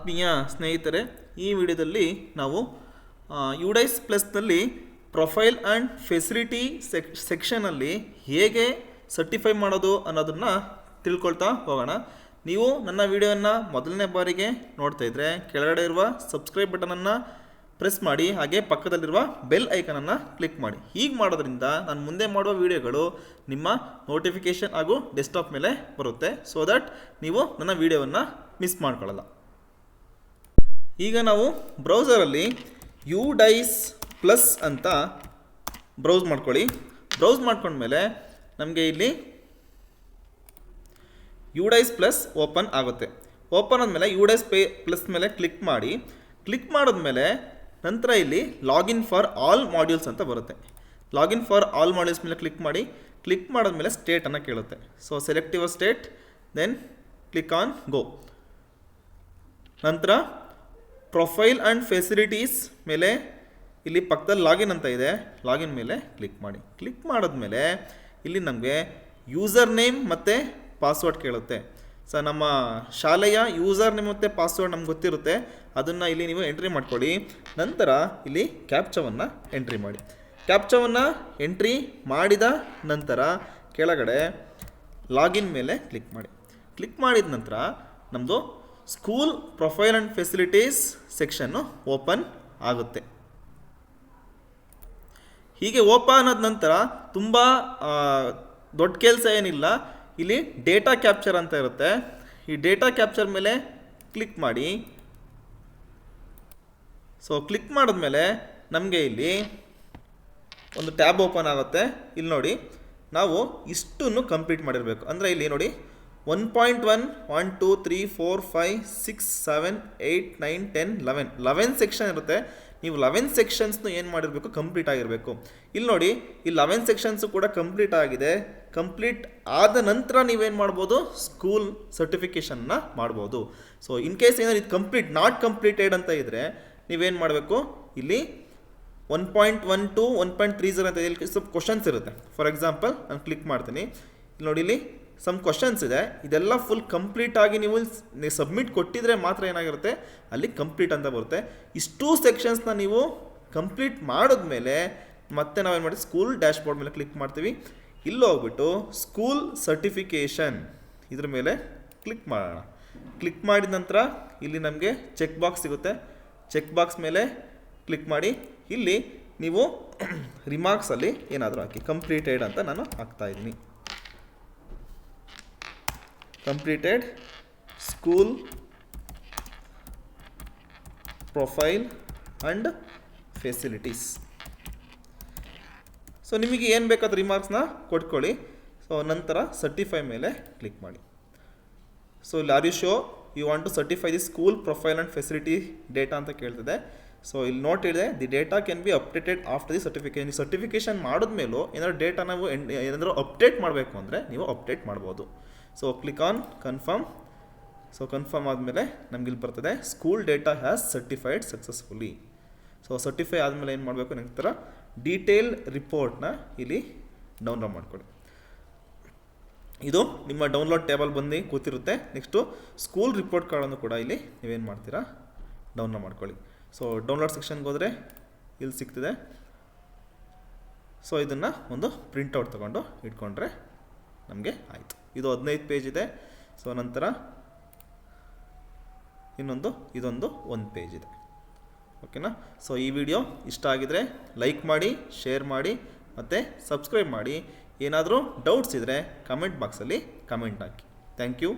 ಆತ್ಮೀಯ ಸ್ನೇಹಿತರೆ, ಈ ವಿಡಿಯೋದಲ್ಲಿ ನಾವು ಯುಡೈಸ್ ಪ್ಲಸ್ನಲ್ಲಿ ಪ್ರೊಫೈಲ್ ಆ್ಯಂಡ್ ಫೆಸಿಲಿಟಿ ಸೆಕ್ ಸೆಕ್ಷನಲ್ಲಿ ಹೇಗೆ ಸರ್ಟಿಫೈ ಮಾಡೋದು ಅನ್ನೋದನ್ನು ತಿಳ್ಕೊಳ್ತಾ ಹೋಗೋಣ. ನೀವು ನನ್ನ ವಿಡಿಯೋವನ್ನು ಮೊದಲನೇ ಬಾರಿಗೆ ನೋಡ್ತಾ ಇದ್ದರೆ ಕೆಳಗಡೆ ಇರುವ ಸಬ್ಸ್ಕ್ರೈಬ್ ಬಟನನ್ನು ಪ್ರೆಸ್ ಮಾಡಿ, ಹಾಗೆ ಪಕ್ಕದಲ್ಲಿರುವ ಬೆಲ್ ಐಕನನ್ನು ಕ್ಲಿಕ್ ಮಾಡಿ. ಹೀಗೆ ಮಾಡೋದ್ರಿಂದ ನಾನು ಮುಂದೆ ಮಾಡುವ ವಿಡಿಯೋಗಳು ನಿಮ್ಮ ನೋಟಿಫಿಕೇಷನ್ ಹಾಗೂ ಡೆಸ್ಕ್ಟಾಪ್ ಮೇಲೆ ಬರುತ್ತೆ. ಸೊ ದಟ್ ನೀವು ನನ್ನ ವಿಡಿಯೋವನ್ನು ಮಿಸ್ ಮಾಡ್ಕೊಳ್ಳಲ್ಲ. ಈಗ ನಾವು ಬ್ರೌಸರಲ್ಲಿ ಯು ಡೈಸ್ ಪ್ಲಸ್ ಅಂತ ಬ್ರೌಸ್ ಮಾಡ್ಕೊಳ್ಳಿ. ಬ್ರೌಸ್ ಮಾಡ್ಕೊಂಡ್ಮೇಲೆ ನಮಗೆ ಇಲ್ಲಿ ಯು ಡೈಸ್ ಪ್ಲಸ್ ಓಪನ್ ಆಗುತ್ತೆ. ಓಪನ್ ಆದಮೇಲೆ ಯು ಡೈಸ್ ಪೇ ಪ್ಲಸ್ ಮೇಲೆ ಕ್ಲಿಕ್ ಮಾಡಿ. ಕ್ಲಿಕ್ ಮಾಡಿದ್ಮೇಲೆ ನಂತರ ಇಲ್ಲಿ ಲಾಗಿನ್ ಫಾರ್ ಆಲ್ ಮಾಡ್ಯೂಲ್ಸ್ ಅಂತ ಬರುತ್ತೆ. ಲಾಗಿನ್ ಫಾರ್ ಆಲ್ ಮಾಡ್ಯೂಲ್ಸ್ ಮೇಲೆ ಕ್ಲಿಕ್ ಮಾಡಿ. ಕ್ಲಿಕ್ ಮಾಡಿದ್ಮೇಲೆ ಸ್ಟೇಟನ್ನು ಕೇಳುತ್ತೆ. So select your state then click on go ನಂತರ ಪ್ರೊಫೈಲ್ ಆ್ಯಂಡ್ ಫೆಸಿಲಿಟೀಸ್ ಮೇಲೆ ಇಲ್ಲಿ ಪಕ್ಕದಲ್ಲಿ ಲಾಗಿನ್ ಅಂತ ಇದೆ. ಲಾಗಿನ್ ಮೇಲೆ ಕ್ಲಿಕ್ ಮಾಡಿ. ಕ್ಲಿಕ್ ಮಾಡಿದ್ಮೇಲೆ ಇಲ್ಲಿ ನಮಗೆ ಯೂಸರ್ ನೇಮ್ ಮತ್ತು ಪಾಸ್ವರ್ಡ್ ಕೇಳುತ್ತೆ. ಸೊ ನಮ್ಮ ಶಾಲೆಯ ಯೂಸರ್ ನೇಮ್ ಮತ್ತು ಪಾಸ್ವರ್ಡ್ ನಮ್ಗೆ ಗೊತ್ತಿರುತ್ತೆ. ಅದನ್ನು ಇಲ್ಲಿ ನೀವು ಎಂಟ್ರಿ ಮಾಡ್ಕೊಳ್ಳಿ. ನಂತರ ಇಲ್ಲಿ ಕ್ಯಾಪ್ಚವನ್ನು ಎಂಟ್ರಿ ಮಾಡಿ. ಕ್ಯಾಪ್ಚವನ್ನು ಎಂಟ್ರಿ ಮಾಡಿದ ನಂತರ ಕೆಳಗಡೆ ಲಾಗಿನ್ ಮೇಲೆ ಕ್ಲಿಕ್ ಮಾಡಿ. ಕ್ಲಿಕ್ ಮಾಡಿದ ನಂತರ ನಮ್ಮದು ಸ್ಕೂಲ್ ಪ್ರೊಫೈಲ್ ಆ್ಯಂಡ್ ಫೆಸಿಲಿಟೀಸ್ ಸೆಕ್ಷನ್ನು ಓಪನ್ ಆಗುತ್ತೆ. ಹೀಗೆ ಓಪನ್ ಆದ ನಂತರ ತುಂಬ ದೊಡ್ಡ ಕೆಲಸ ಏನಿಲ್ಲ. ಇಲ್ಲಿ ಡೇಟಾ ಕ್ಯಾಪ್ಚರ್ ಅಂತ ಇರುತ್ತೆ. ಈ ಡೇಟಾ ಕ್ಯಾಪ್ಚರ್ ಮೇಲೆ ಕ್ಲಿಕ್ ಮಾಡಿ. ಸೊ ಕ್ಲಿಕ್ ಮಾಡಿದ್ಮೇಲೆ ನಮಗೆ ಇಲ್ಲಿ ಒಂದು ಟ್ಯಾಬ್ ಓಪನ್ ಆಗುತ್ತೆ. ಇಲ್ಲಿ ನೋಡಿ, ನಾವು ಇಷ್ಟನ್ನು ಕಂಪ್ಲೀಟ್ ಮಾಡಿರಬೇಕು. ಅಂದರೆ ಇಲ್ಲಿ ನೋಡಿ one point one one two three four five six seven eight nine ten eleven eleven section ಇರುತ್ತೆ. ನೀವು ಲೆವೆನ್ ಸೆಕ್ಷನ್ಸ್ನು ಏನು ಮಾಡಿರಬೇಕು? ಕಂಪ್ಲೀಟ್ ಆಗಿರಬೇಕು. ಇಲ್ಲಿ ನೋಡಿ, ಈ ಲೆವೆನ್ ಸೆಕ್ಷನ್ಸು ಕೂಡ ಕಂಪ್ಲೀಟ್ ಆಗಿದೆ. ಕಂಪ್ಲೀಟ್ ಆದ ನಂತರ ನೀವೇನು ಮಾಡ್ಬೋದು? ಸ್ಕೂಲ್ ಸರ್ಟಿಫಿಕೇಷನ್ನ ಮಾಡ್ಬೋದು. ಸೊ ಇನ್ ಕೇಸ್ ಏನಾದ್ರು ಇದು ಕಂಪ್ಲೀಟ್ ನಾಟ್ ಕಂಪ್ಲೀಟೆಡ್ ಅಂತ ಇದ್ದರೆ ನೀವೇನು ಮಾಡಬೇಕು? ಇಲ್ಲಿ one point one two one point three zero ಅಂತ ಇಲ್ಲಿ ಸ್ವಲ್ಪ ಕ್ವಶನ್ಸ್ ಇರುತ್ತೆ. ಫಾರ್ ಎಕ್ಸಾಂಪಲ್ ನಾನು ಕ್ಲಿಕ್ ಮಾಡ್ತೀನಿ. ಇಲ್ಲಿ ನೋಡಿ, ಇಲ್ಲಿ ಸಮ್ ಕ್ವಶನ್ಸ್ ಇದೆ. ಇದೆಲ್ಲ ಫುಲ್ ಕಂಪ್ಲೀಟ್ ಆಗಿ ನೀವು ಸಬ್ಮಿಟ್ ಕೊಟ್ಟಿದ್ರೆ ಮಾತ್ರ ಏನಾಗಿರುತ್ತೆ? ಅಲ್ಲಿ ಕಂಪ್ಲೀಟ್ ಅಂತ ಬರುತ್ತೆ. ಇಷ್ಟು ಸೆಕ್ಷನ್ಸ್ನ ನೀವು ಕಂಪ್ಲೀಟ್ ಮಾಡಿದ್ಮೇಲೆ ಮತ್ತೆ ನಾವೇನು ಮಾಡಿ ಸ್ಕೂಲ್ ಡ್ಯಾಶ್ ಬೋರ್ಡ್ ಮೇಲೆ ಕ್ಲಿಕ್ ಮಾಡ್ತೀವಿ. ಇಲ್ಲಿ ಹೋಗ್ಬಿಟ್ಟು ಸ್ಕೂಲ್ ಸರ್ಟಿಫಿಕೇಷನ್ ಇದ್ರ ಮೇಲೆ ಕ್ಲಿಕ್ ಮಾಡೋಣ. ಕ್ಲಿಕ್ ಮಾಡಿದ ನಂತರ ಇಲ್ಲಿ ನಮಗೆ ಚೆಕ್ ಬಾಕ್ಸ್ ಸಿಗುತ್ತೆ. ಚೆಕ್ ಬಾಕ್ಸ್ ಮೇಲೆ ಕ್ಲಿಕ್ ಮಾಡಿ. ಇಲ್ಲಿ ನೀವು ರಿಮಾರ್ಕ್ಸಲ್ಲಿ ಏನಾದರೂ ಹಾಕಿ ಕಂಪ್ಲೀಟೆಡ್ ಅಂತ ನಾನು ಹಾಕ್ತಾ completed school profile and facilities so ನಿಮಗೆ ಏನು ಬೇಕಾದ ರಿಮಾರ್ಕ್ಸ್ನ ಕೊಟ್ಕೊಳ್ಳಿ. ಸೊ ನಂತರ ಸರ್ಟಿಫೈ ಮೇಲೆ ಕ್ಲಿಕ್ ಮಾಡಿ. ಸೊ ಇಲ್ಲಿ are you sure you want to certify the school profile and facility data ಅಂತ ಕೇಳ್ತಿದೆ. ಸೊ ಇಲ್ಲಿ ನೋಟ್ ಇದೆ the data can be updated after the certification certification ಮಾಡಿದ್ಮೇಲೂ ಏನಾದ್ರು ಡೇಟಾ ನಾವು ಏನಾದರೂ ಅಪ್ಡೇಟ್ ಮಾಡಬೇಕು ಅಂದರೆ ನೀವು ಅಪ್ಡೇಟ್ ಮಾಡ್ಬೋದು. So click on confirm so confirm ಆದಮೇಲೆ ನಮ್ಗೆ ಇಲ್ಲಿ ಬರ್ತದೆ school data has certified successfully so certify ಆದಮೇಲೆ ಏನು ಮಾಡಬೇಕು ನಂತರ ಡೀಟೇಲ್ ರಿಪೋರ್ಟ್ನ ಇಲ್ಲಿ ಡೌನ್ಲೋಡ್ ಮಾಡಿಕೊಡಿ. ಇದು ನಿಮ್ಮ ಡೌನ್ಲೋಡ್ ಟೇಬಲ್ ಬಂದು ಕೂತಿರುತ್ತೆ. ನೆಕ್ಸ್ಟು ಸ್ಕೂಲ್ ರಿಪೋರ್ಟ್ ಕಾರ್ಡನ್ನು ಕೂಡ ಇಲ್ಲಿ ನೀವೇನು ಮಾಡ್ತೀರಾ? ಡೌನ್ಲೋಡ್ ಮಾಡ್ಕೊಳ್ಳಿ. ಸೊ ಡೌನ್ಲೋಡ್ ಸೆಕ್ಷನ್ಗೆ ಹೋದರೆ ಇಲ್ಲಿ ಸಿಗ್ತಿದೆ. ಸೊ ಇದನ್ನು ಒಂದು ಪ್ರಿಂಟೌಟ್ ತೊಗೊಂಡು ಇಟ್ಕೊಂಡ್ರೆ ನಮಗೆ ಆಯಿತು. ಇದು ಹದಿನೈದು ಪೇಜ್ ಇದೆ. ಸೊ ನಂತರ ಇನ್ನೊಂದು, ಇದೊಂದು ಒಂದು ಪೇಜ್ ಇದೆ. ಓಕೆನಾ ಸೊ ಈ ವಿಡಿಯೋ ಇಷ್ಟ ಆಗಿದರೆ ಲೈಕ್ ಮಾಡಿ ಶೇರ್ ಮಾಡಿ, ಮತ್ತು ಸಬ್ಸ್ಕ್ರೈಬ್ ಮಾಡಿ. ಏನಾದರೂ ಡೌಟ್ಸ್ ಇದ್ದರೆ ಕಮೆಂಟ್ ಬಾಕ್ಸಲ್ಲಿ ಕಮೆಂಟ್ ಹಾಕಿ. Thank you